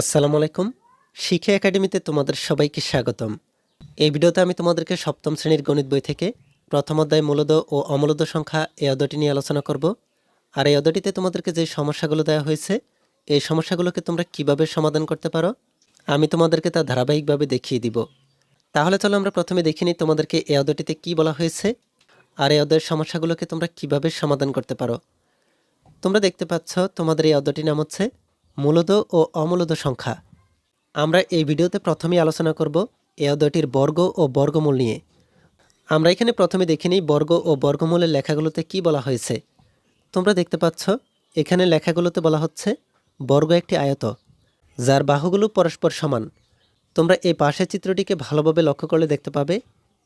আসসালামু আলাইকুম। শিক্ষা একাডেমিতে তোমাদের সবাইকে স্বাগতম। এই ভিডিওতে আমি তোমাদেরকে সপ্তম শ্রেণির গণিত বই থেকে প্রথম অধ্যায় মূলদ ও অমূলদ সংখ্যা এই অধ্যায়টি নিয়ে আলোচনা করব। আর এই অধ্যায়টিতে তোমাদেরকে যে সমস্যাগুলো দেওয়া হয়েছে, এই সমস্যাগুলোকে তোমরা কীভাবে সমাধান করতে পারো, আমি তোমাদেরকে তা ধারাবাহিকভাবে দেখিয়ে দিব। তাহলে চলো আমরা প্রথমে দেখে নিই তোমাদেরকে এই অধ্যায়টিতে কী বলা হয়েছে আর এই অধ্যায়ের সমস্যাগুলোকে তোমরা কীভাবে সমাধান করতে পারো। তোমরা দেখতে পাচ্ছ তোমাদের এই অধ্যায়টির নাম হচ্ছে মূলদ ও অমূলত সংখ্যা। আমরা এই ভিডিওতে প্রথমেই আলোচনা করব এই অধ্যায়টির বর্গ ও বর্গমূল নিয়ে। আমরা এখানে প্রথমে দেখে নিই বর্গ ও বর্গমূলের লেখাগুলোতে কি বলা হয়েছে। তোমরা দেখতে পাচ্ছ, এখানে লেখাগুলোতে বলা হচ্ছে, বর্গ একটি আয়ত, যার বাহুগুলো পরস্পর সমান। তোমরা এই পাশের চিত্রটিকে ভালোভাবে লক্ষ্য করলে দেখতে পাবে,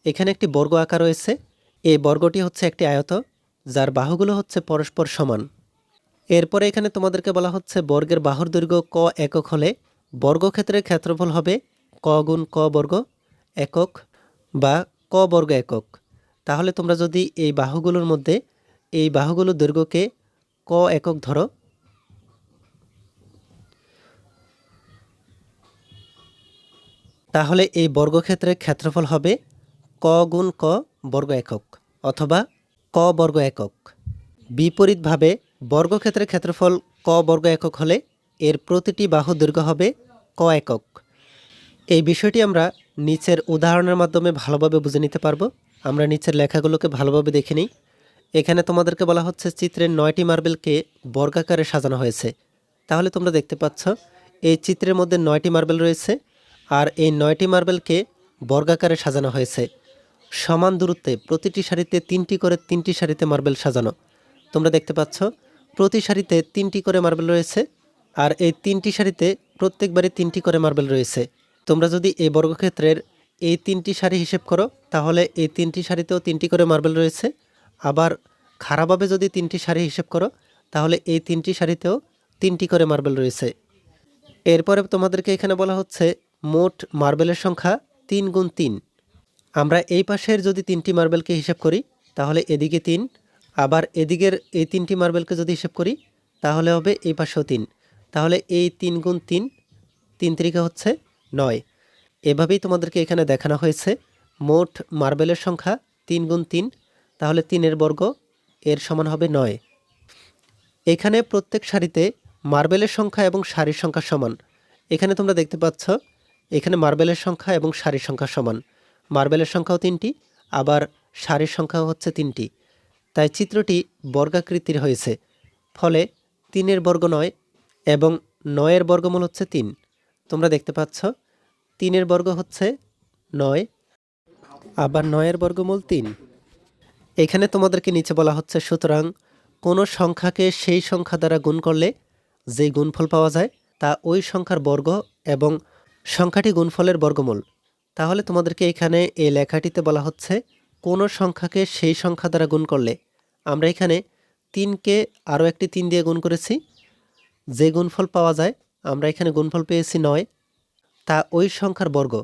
এখানে একটি বর্গ আঁকা রয়েছে। এই বর্গটি হচ্ছে একটি আয়ত, যার বাহুগুলো হচ্ছে পরস্পর সমান। এরপরে এখানে তোমাদেরকে বলা হচ্ছে বর্গের বাহুর দৈর্ঘ্য ক একক হলে বর্গক্ষেত্রের ক্ষেত্রফল হবে ক গুণ ক বর্গ একক বা ক বর্গ একক। তাহলে তোমরা যদি এই বাহুগুলোর মধ্যে এই বাহুগুলোর দৈর্ঘ্যকে ক একক ধরো, তাহলে এই বর্গক্ষেত্রের ক্ষেত্রফল হবে ক গুণ ক বর্গ একক অথবা ক বর্গ একক। বিপরীতভাবে বর্গক্ষেত্রের ক্ষেত্রফল ক বর্গ একক হলে এর প্রতিটি বাহু দৈর্ঘ্য হবে ক একক। এই বিষয়টি আমরা নিচের উদাহরণের মাধ্যমে ভালোভাবে বুঝে নিতে পারব। আমরা নিচের লেখাগুলোকে ভালোভাবে দেখে নিই। এখানে তোমাদেরকে বলা হচ্ছে চিত্রের নয়টি মার্বেলকে বর্গাকারে সাজানো হয়েছে। তাহলে তোমরা দেখতে পাচ্ছ, এই চিত্রের মধ্যে নয়টি মার্বেল রয়েছে আর এই নয়টি মার্বেলকে বর্গাকারে সাজানো হয়েছে। সমান দূরত্বে প্রতিটি সারিতে তিনটি করে তিনটি সারিতে মার্বেল সাজানো। তোমরা দেখতে পাচ্ছ প্রতি সারিতে তিনটি করে মার্বেল রয়েছে, আর এই তিনটি সারিতে প্রত্যেকবারই তিনটি করে মার্বেল রয়েছে। তোমরা যদি এই বর্গক্ষেত্রের এই তিনটি শাড়ি হিসেব করো, তাহলে এই তিনটি শাড়িতেও তিনটি করে মার্বেল রয়েছে। আবার খারাপভাবে যদি তিনটি শাড়ি হিসেব করো, তাহলে এই তিনটি শাড়িতেও তিনটি করে মার্বেল রয়েছে। এরপরে তোমাদেরকে এখানে বলা হচ্ছে মোট মার্বেলের সংখ্যা তিন গুণ তিন। আমরা এই পাশের যদি তিনটি মার্বেলকে হিসাব করি, তাহলে এদিকে তিন আবার এদিকের এই তিনটি মার্বেলকে যদি হিসেব করি, তাহলে হবে এই পাশেও তিন। তাহলে এই তিন গুণ তিন তিন তিরিকা হচ্ছে নয়। এভাবেই তোমাদেরকে এখানে দেখানো হয়েছে। মোট মার্বেলের সংখ্যা তিন গুণ তিন, তাহলে তিনের বর্গ, এর সমান হবে নয়। এখানে প্রত্যেক সারিতে মার্বেলের সংখ্যা এবং সারির সংখ্যা সমান। এখানে তোমরা দেখতে পাচ্ছ, এখানে মার্বেলের সংখ্যা এবং সারির সংখ্যা সমান। মার্বেলের সংখ্যাও তিনটি, আবার সারির সংখ্যাও হচ্ছে তিনটি। তাই চিত্রটি বর্গাকৃতির হয়েছে। ফলে তিনের বর্গ নয় এবং নয়ের বর্গমূল হচ্ছে তিন। তোমরা দেখতে পাচ্ছ, তিনের বর্গ হচ্ছে নয়, আবার নয়ের বর্গমূল তিন। এখানে তোমাদেরকে নিচে বলা হচ্ছে, সুতরাং কোনো সংখ্যাকে সেই সংখ্যা দ্বারা গুণ করলে যেই গুণফল পাওয়া যায়, তা ওই সংখ্যার বর্গ এবং সংখ্যাটি গুণফলের বর্গমূল। তাহলে তোমাদেরকে এখানে এই লেখাটিতে বলা হচ্ছে কোনো সংখ্যাকে সেই সংখ্যা দ্বারা গুণ করলে? আমরা এখানে তিনকে আরও একটি তিন দিয়ে গুণ করেছি। যে গুণফল পাওয়া যায়, আমরা এখানে গুণফল পেয়েছি নয়। তা ওই সংখ্যার বর্গ।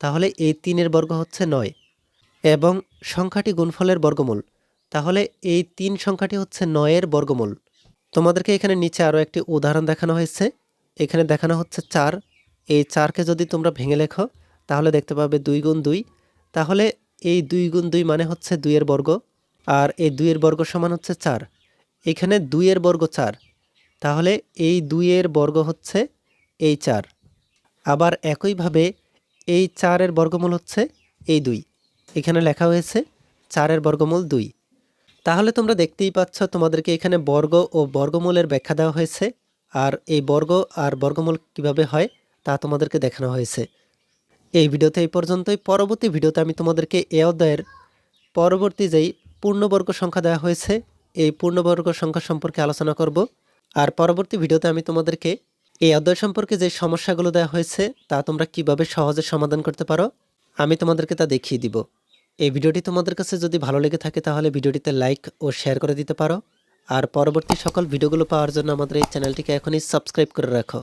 তাহলে এই তিনের বর্গ হচ্ছে নয়। এবং সংখ্যাটি গুণফলের বর্গমূল। তাহলে এই তিন সংখ্যাটি হচ্ছে নয়ের বর্গমূল। তোমাদেরকে এখানে নিচে আরও একটি উদাহরণ দেখানো হয়েছে। এখানে দেখানো হচ্ছে চার। এই চারকে যদি তোমরা ভেঙে লেখো, তাহলে দেখতে পাবে দুই গুণ দুই। তাহলে এই দুই গুণ দুই মানে হচ্ছে দুইয়ের বর্গ, আর এই দুইয়ের বর্গ সমান হচ্ছে চার। এখানে দুইয়ের বর্গ চার, তাহলে এই দুইয়ের বর্গ হচ্ছে এই চার। আবার একইভাবে এই চারের বর্গমূল হচ্ছে এই দুই। এখানে লেখা হয়েছে চারের বর্গমূল দুই। তাহলে তোমরা দেখতেই পাচ্ছ তোমাদেরকে এখানে বর্গ ও বর্গমূলের ব্যাখ্যা দেওয়া হয়েছে, আর এই বর্গ আর বর্গমূল কীভাবে হয় তা তোমাদেরকে দেখানো হয়েছে। এই ভিডিওতে এই পর্যন্তই। পরবর্তী ভিডিওতে আমি তোমাদেরকে এ অধ্যায়ের পরবর্তী যেই পূর্ণবর্গ সংখ্যা দেওয়া হয়েছে, এই পূর্ণবর্গ সংখ্যা সম্পর্কে আলোচনা করব। আর পরবর্তী ভিডিওতে আমি তোমাদেরকে এই অধ্যায় সম্পর্কে যে সমস্যাগুলো দেওয়া হয়েছে, তা তোমরা কীভাবে সহজে সমাধান করতে পারো, আমি তোমাদেরকে তা দেখিয়ে দিব। এই ভিডিওটি তোমাদের কাছে যদি ভালো লেগে থাকে, তাহলে ভিডিওটিতে লাইক ও শেয়ার করে দিতে পারো। আর পরবর্তী সকল ভিডিওগুলো পাওয়ার জন্য আমাদের এই চ্যানেলটিকে এখনই সাবস্ক্রাইব করে রাখো।